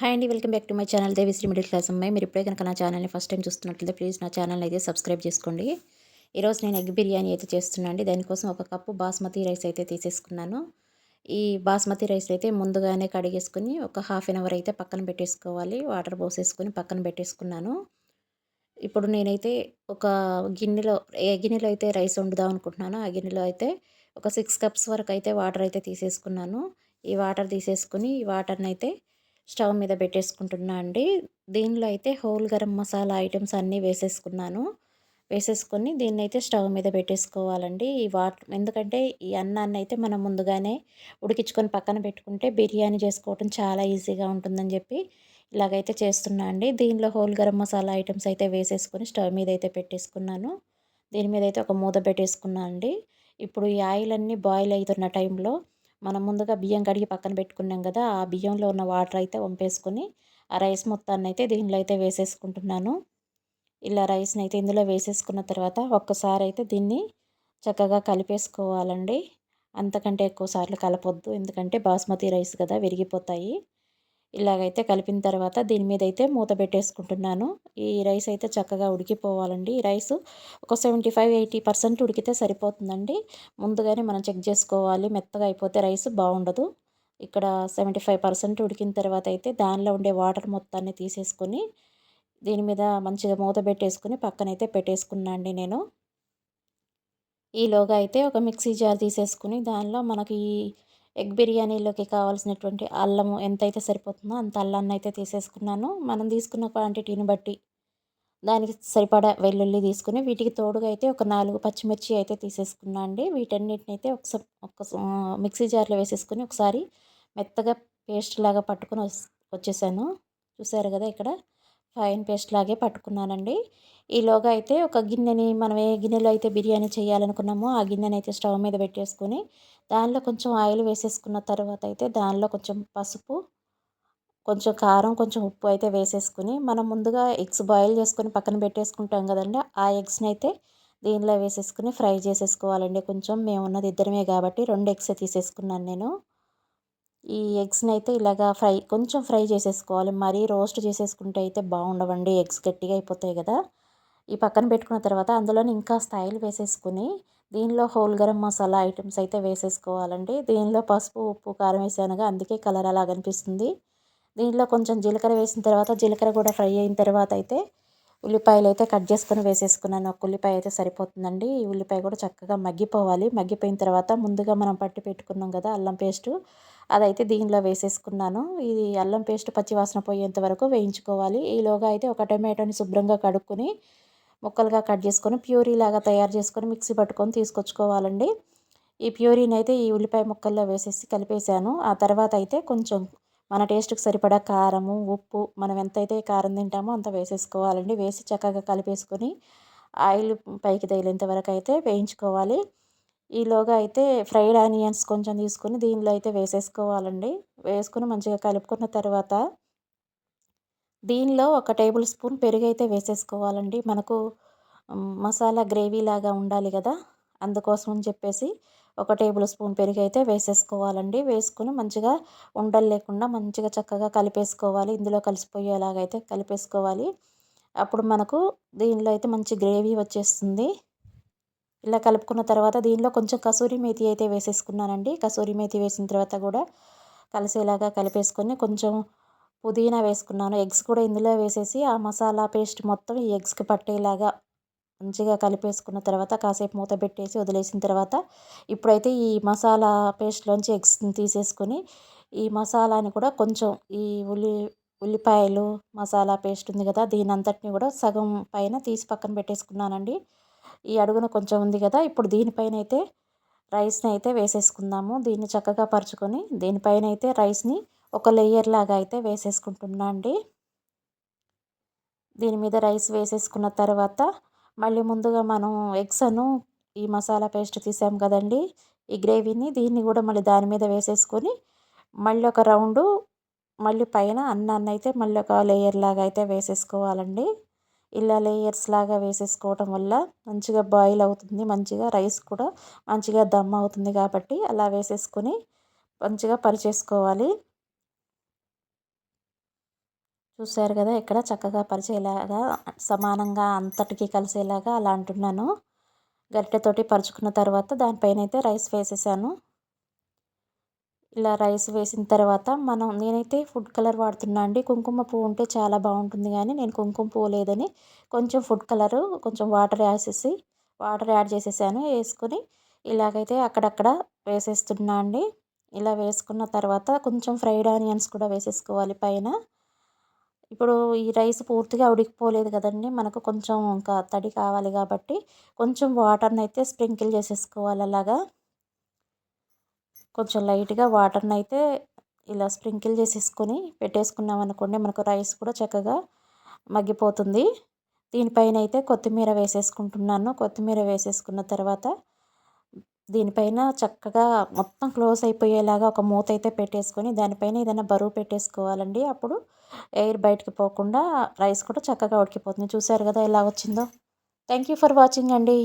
Hi అండి welcome back to my channel Devishri middle class అమ్మాయి. మీరు ఇప్పుడే కనుక నా ఛానల్ని ఫస్ట్ టైం చూస్తున్నట్లయితే ప్లీజ్ నా ఛానల్ అయితే సబ్స్క్రైబ్ చేసుకోండి. ఈరోజు నేను ఎగ్ బిర్యానీ అయితే చేస్తున్నాను అండి. దానికోసం ఒక కప్పు బాస్మతి రైస్ అయితే తీసేసుకున్నాను. ఈ బాస్మతి రైస్ అయితే ముందుగానే కడిగేసుకుని ఒక హాఫ్ అన్ అవర్ అయితే పక్కన పెట్టేసుకోవాలి. వాటర్ పోసేసుకొని పక్కన పెట్టేసుకున్నాను. ఇప్పుడు నేనైతే ఒక గిన్నెలో ఏ గిన్నెలో అయితే రైస్ వండుదాం అనుకుంటున్నాను ఆ గిన్నెలో అయితే ఒక సిక్స్ కప్స్ వరకు అయితే వాటర్ అయితే తీసేసుకున్నాను. ఈ వాటర్ తీసేసుకుని ఈ వాటర్ని అయితే స్టవ్ మీద పెట్టేసుకుంటున్నా అండి. దీనిలో అయితే హోల్ గరం మసాలా ఐటమ్స్ అన్నీ వేసేసుకున్నాను. వేసేసుకొని దీన్ని అయితే స్టవ్ మీద పెట్టేసుకోవాలండి. ఈ వాటర్ ఎందుకంటే ఈ అన్నాన్ని అయితే మనం ముందుగానే ఉడికించుకొని పక్కన పెట్టుకుంటే బిర్యానీ చేసుకోవటం చాలా ఈజీగా ఉంటుందని చెప్పి ఇలాగైతే చేస్తున్నా అండి. దీనిలో హోల్ గరం మసాలా ఐటమ్స్ అయితే వేసేసుకొని స్టవ్ మీద అయితే పెట్టేసుకున్నాను. దీని మీద అయితే ఒక మూత పెట్టేసుకున్నాను అండి. ఇప్పుడు ఈ ఆయిల్ అన్నీ బాయిల్ అవుతున్న టైంలో మనం ముందుగా బియ్యం కడిగి పక్కన పెట్టుకున్నాం కదా ఆ బియ్యంలో ఉన్న వాటర్ అయితే వంపేసుకొని ఆ రైస్ మొత్తాన్ని అయితే దీనిలో అయితే వేసేసుకుంటున్నాను. ఇలా రైస్ని అయితే ఇందులో వేసేసుకున్న తర్వాత ఒక్కసారి అయితే దీన్ని చక్కగా కలిపేసుకోవాలండి. అంతకంటే ఎక్కువ సార్లు కలపొద్దు ఎందుకంటే బాస్మతి రైస్ కదా విరిగిపోతాయి. ఇలాగైతే కలిపిన తర్వాత దీని మీద అయితే మూత పెట్టేసుకుంటున్నాను. ఈ రైస్ అయితే చక్కగా ఉడికిపోవాలండి. ఈ రైస్ ఒక సెవెంటీ ఫైవ్ ఎయిటీ పర్సెంట్ ఉడికితే సరిపోతుందండి. ముందుగానే మనం చెక్ చేసుకోవాలి. మెత్తగా అయిపోతే రైస్ బాగుండదు. ఇక్కడ సెవెంటీ ఫైవ్ పర్సెంట్ ఉడికిన తర్వాత అయితే దానిలో ఉండే వాటర్ మొత్తాన్ని తీసేసుకొని దీని మీద మంచిగా మూత పెట్టేసుకుని పక్కనైతే పెట్టేసుకున్నా అండి నేను. ఈలోగా అయితే ఒక మిక్సీ జార్ తీసేసుకుని దానిలో మనకి ఎగ్ బిర్యానీలోకి కావాల్సినటువంటి అల్లము ఎంతైతే సరిపోతుందో అంత అల్లాన్ని అయితే తీసేసుకున్నాను. మనం తీసుకున్న క్వాంటిటీని బట్టి దానికి సరిపడా వెల్లుల్లి తీసుకుని వీటికి తోడుగా అయితే ఒక నాలుగు పచ్చిమిర్చి అయితే తీసేసుకున్నా అండి. వీటన్నిటిని అయితే ఒకసారి ఒక మిక్సీ జార్లో వేసేసుకుని ఒకసారి మెత్తగా పేస్ట్ లాగా పట్టుకుని వచ్చేసాను. చూసారు కదా ఇక్కడ? ఫైన్ పేస్ట్ లాగే పట్టుకున్నానండి. ఈలోగా అయితే ఒక గిన్నెని మనం ఏ గిన్నెలో అయితే బిర్యానీ చేయాలనుకున్నామో ఆ గిన్నెని అయితే స్టవ్ మీద పెట్టేసుకొని దానిలో కొంచెం ఆయిల్ వేసేసుకున్న తర్వాత అయితే దానిలో కొంచెం పసుపు కొంచెం కారం కొంచెం ఉప్పు అయితే వేసేసుకుని మనం ముందుగా ఎగ్స్ బాయిల్ చేసుకుని పక్కన పెట్టేసుకుంటాం కదండి ఆ ఎగ్స్ని అయితే దీనిలో వేసేసుకుని ఫ్రై చేసేసుకోవాలండి. కొంచెం మేము ఉన్నది ఇద్దరమే కాబట్టి రెండు ఎగ్స్ తీసేసుకున్నాను నేను. ఈ ఎగ్స్ని అయితే ఇలాగా ఫ్రై కొంచెం ఫ్రై చేసేసుకోవాలి. మరీ రోస్ట్ చేసేసుకుంటే అయితే బాగుండవండి. ఎగ్స్ గట్టిగా అయిపోతాయి కదా. ఈ పక్కన పెట్టుకున్న తర్వాత అందులోనే ఇంకా స్టైల్ వేసేసుకుని దీనిలో హోల్ గరం మసాలా ఐటమ్స్ అయితే వేసేసుకోవాలండి. దీనిలో పసుపు ఉప్పు కారం వేసానుగా అందుకే కలర్ అలా కనిపిస్తుంది. దీనిలో కొంచెం జీలకర్ర వేసిన తర్వాత జీలకర్ర కూడా ఫ్రై అయిన తర్వాత అయితే ఉల్లిపాయలు అయితే కట్ చేసుకొని వేసేసుకున్నాను. ఒక ఉల్లిపాయ అయితే సరిపోతుందండి. ఈ ఉల్లిపాయ కూడా చక్కగా మగ్గిపోవాలి. మగ్గిపోయిన తర్వాత ముందుగా మనం పట్టి పెట్టుకున్నాం కదా అల్లం పేస్టు. అదైతే దీనిలో వేసేసుకున్నాను. ఇది అల్లం పేస్ట్ పచ్చివాసన పోయేంత వరకు వేయించుకోవాలి. ఈలోగా అయితే ఒక టమాటోని శుభ్రంగా కడుక్కొని ముక్కలుగా కట్ చేసుకొని ప్యూరీ లాగా తయారు చేసుకొని మిక్సీ పట్టుకొని తీసుకొచ్చుకోవాలండి. ఈ ప్యూరీని అయితే ఈ ఉల్లిపాయ ముక్కల్లో వేసేసి కలిపేసాను ఆ తర్వాత అయితే కొంచెం మన టేస్ట్కి సరిపడా కారము ఉప్పు మనం ఎంతైతే కారం తింటామో అంత వేసేసుకోవాలండి. వేసి చక్కగా కలిపేసుకొని ఆయిల్ పైకి తగిలేంత వరకు అయితే వేయించుకోవాలి. ఈలోగా అయితే ఫ్రైడ్ ఆనియన్స్ కొంచెం తీసుకొని దీనిలో అయితే వేసేసుకోవాలండి. వేసుకొని మంచిగా కలుపుకున్న తర్వాత దీనిలో ఒక టేబుల్ స్పూన్ పెరుగు అయితే వేసేసుకోవాలండి. మనకు మసాలా గ్రేవీ లాగా ఉండాలి కదా అందుకోసం అని చెప్పేసి ఒక టేబుల్ స్పూన్ పెరుగు అయితే వేసేసుకోవాలండి. వేసుకుని మంచిగా ఉండలు లేకుండా మంచిగా చక్కగా కలిపేసుకోవాలి. ఇందులో కలిసిపోయేలాగా అయితే కలిపేసుకోవాలి. అప్పుడు మనకు దీనిలో అయితే మంచి గ్రేవీ వచ్చేస్తుంది. ఇలా కలుపుకున్న తర్వాత దీనిలో కొంచెం కసూరి మేతి అయితే వేసేసుకున్నానండి. కసూరి మేతి వేసిన తర్వాత కూడా కలిసేలాగా కలిపేసుకొని కొంచెం పుదీనా వేసుకున్నాను. ఎగ్స్ కూడా ఇందులో వేసేసి ఆ మసాలా పేస్ట్ మొత్తం ఈ ఎగ్స్కి పట్టేలాగా మంచిగా కలిపేసుకున్న తర్వాత కాసేపు మూత పెట్టేసి వదిలేసిన తర్వాత ఇప్పుడైతే ఈ మసాలా పేస్ట్లోంచి ఎగ్స్ని తీసేసుకొని ఈ మసాలాని కూడా కొంచెం ఈ ఉల్లి ఉల్లిపాయలు మసాలా పేస్ట్ ఉంది కదా దీని అంతటిని కూడా సగం పైన తీసి పక్కన పెట్టేసుకున్నానండి. ఈ అడుగున కొంచెం ఉంది కదా ఇప్పుడు దీనిపైన అయితే రైస్ని అయితే వేసేసుకుందాము. దీన్ని చక్కగా పరుచుకొని దీనిపైన అయితే రైస్ని ఒక లేయర్ లాగా అయితే వేసేసుకుంటున్నా అండి. దీని మీద రైస్ వేసేసుకున్న తర్వాత మళ్ళీ ముందుగా మనం ఎగ్స్ అను ఈ మసాలా పేస్ట్ తీసాం కదండి ఈ గ్రేవీని దీన్ని కూడా మళ్ళీ దాని మీద వేసేసుకొని మళ్ళీ ఒక రౌండు మళ్ళీ పైన అన్నాన్ని అయితే మళ్ళీ ఒక లేయర్ లాగా అయితే వేసేసుకోవాలండి. ఇలా లేయర్స్ లాగా వేసేసుకోవటం వల్ల మంచిగా బాయిల్ అవుతుంది. మంచిగా రైస్ కూడా మంచిగా దమ్ అవుతుంది కాబట్టి అలా వేసేసుకొని మంచిగా పరిచేసుకోవాలి. చూసారు కదా ఇక్కడ చక్కగా పరిచేలాగా సమానంగా అంతటికి కలిసేలాగా అలా అంటున్నాను. గరిటెతోటి పరుచుకున్న తర్వాత దానిపైన అయితే రైస్ వేసేసాను. ఇలా రైస్ వేసిన తర్వాత మనం నేనైతే ఫుడ్ కలర్ వాడుతున్నా అండి. కుంకుమ పువ్వు ఉంటే చాలా బాగుంటుంది కానీ నేను కుంకుమ పువ్వు లేదని కొంచెం ఫుడ్ కలరు కొంచెం వాటర్ వేసేసి వాటర్ యాడ్ చేసేసాను వేసుకొని ఇలాగైతే అక్కడక్కడ వేసేస్తున్నా అండి. ఇలా వేసుకున్న తర్వాత కొంచెం ఫ్రైడ్ ఆనియన్స్ కూడా వేసేసుకోవాలి పైన. ఇప్పుడు ఈ రైస్ పూర్తిగా ఉడికిపోలేదు కదండి. మనకు కొంచెం ఇంకా తడి కావాలి కాబట్టి కొంచెం వాటర్ని అయితే స్ప్రింకిల్ చేసేసుకోవాలి అలాగా. కొంచెం లైట్గా వాటర్ని అయితే ఇలా స్ప్రింకిల్ చేసేసుకొని పెట్టేసుకున్నాం అనుకోండి మనకు రైస్ కూడా చక్కగా మగ్గిపోతుంది. దీనిపైన అయితే కొత్తిమీర వేసేసుకుంటున్నాను. కొత్తిమీర వేసేసుకున్న తర్వాత దీనిపైన చక్కగా మొత్తం క్లోజ్ అయిపోయేలాగా ఒక మూత అయితే పెట్టేసుకొని దానిపైన ఏదైనా బరువు పెట్టేసుకోవాలండి. అప్పుడు ఎయిర్ బయటకు పోకుండా రైస్ కూడా చక్కగా ఉడికిపోతుంది. చూసారు కదా ఎలా వచ్చిందో. థ్యాంక్ యూ ఫర్ వాచింగ్ అండి.